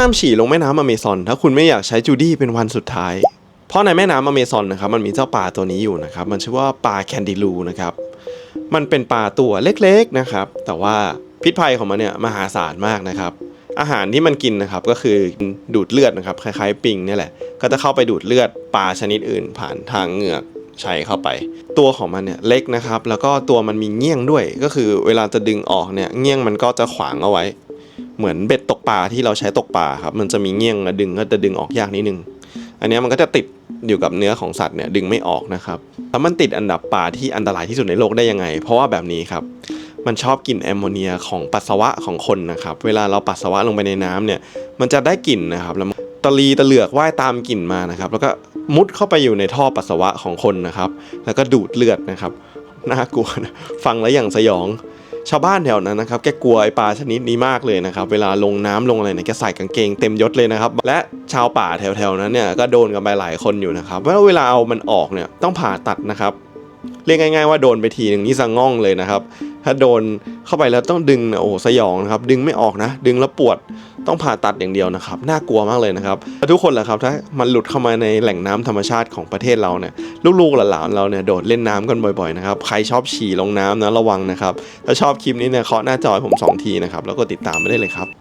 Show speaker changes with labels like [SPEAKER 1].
[SPEAKER 1] ห้ามฉี่ลงแม่น้ำอเมซอน ถ้าคุณไม่อยากใช้จูดี้เป็นวันสุดท้าย เพราะในแม่น้ำอเมซอนนะครับมันมีเจ้าปลาตัวนี้อยู่นะครับ มันชื่อว่าปลาแคนดิลูนะครับ มันเป็นปลาตัวเล็กๆนะครับ แต่ว่าพิษภัยของมันเนี่ยมหาศาลมากนะครับ อาหารที่มันกินนะครับก็คือดูดเลือดนะครับคล้ายๆปิงเนี่ยแหละ ก็จะเข้าไปดูดเลือดปลาชนิดอื่น ผ่านทางเหงือกใช้เข้าไป ตัวของมันเนี่ยเล็กนะครับ แล้วก็ตัวมันมีเงี้ยงด้วย ก็คือเวลาจะดึงออกเนี่ยเงี้ยงมันก็จะขวางเอาไว้ เหมือนเบ็ดตกปลาที่เราใช้ตกปลาครับมันจะมีเงี้ยงและดึงก็จะดึงออกยากนิดนึง อันนี้มันก็จะติดอยู่กับเนื้อของสัตว์เนี่ยดึงไม่ออกนะครับแล้วมันติดอันดับปลาที่อันตรายที่สุดในโลกได้ยังไง เพราะว่าแบบนี้ครับมันชอบกลิ่นแอมโมเนียของปัสสาวะของคนนะครับเวลาเราปัสสาวะลงไปในน้ำเนี่ยมันจะได้กลิ่นนะครับแล้วตะลีตะเหลือกว่ายตามกลิ่นมานะครับแล้วก็มุดเข้าไปอยู่ในท่อปัสสาวะของคนนะครับ แล้วก็ดูดเลือดนะครับน่ากลัวนะฟังแล้วอย่างสยอง ชาวบ้านแถวนั้นนะครับแกกลัวไอปลาชนิดนี้มากเลยนะครับเวลาลงน้ำลงอะไรเนี่ยแกใส่กางเกงเต็มยศเลยนะครับและชาวป่าแถวๆนั้นเนี่ยก็โดนกันไปหลายคนอยู่นะครับว่าเวลาเอามันออกเนี่ยต้องผ่าตัดนะครับ เรียกง่ายๆว่าโดนไปทีหนึ่งนี่สะง่องเลยนะครับ ถ้าโดนเข้าไปแล้วต้องดึงนะโอ้สยองนะครับ ดึงไม่ออกนะ ดึงแล้วปวดต้องผ่าตัดอย่างเดียวนะครับ น่ากลัวมากเลยนะครับทุกคนแหละครับถ้ามันหลุดเข้ามาในแหล่งน้ำธรรมชาติของประเทศเราเนี่ยลูกๆหลานๆเราเนี่ยโดดเล่นน้ำกันบ่อยๆนะครับใครชอบฉี่ลงน้ำนะระวังนะครับถ้าชอบคลิปนี้เนี่ยเคาะหน้าจอให้ผมสองทีนะครับแล้วก็ติดตามไม่ได้เลยครับ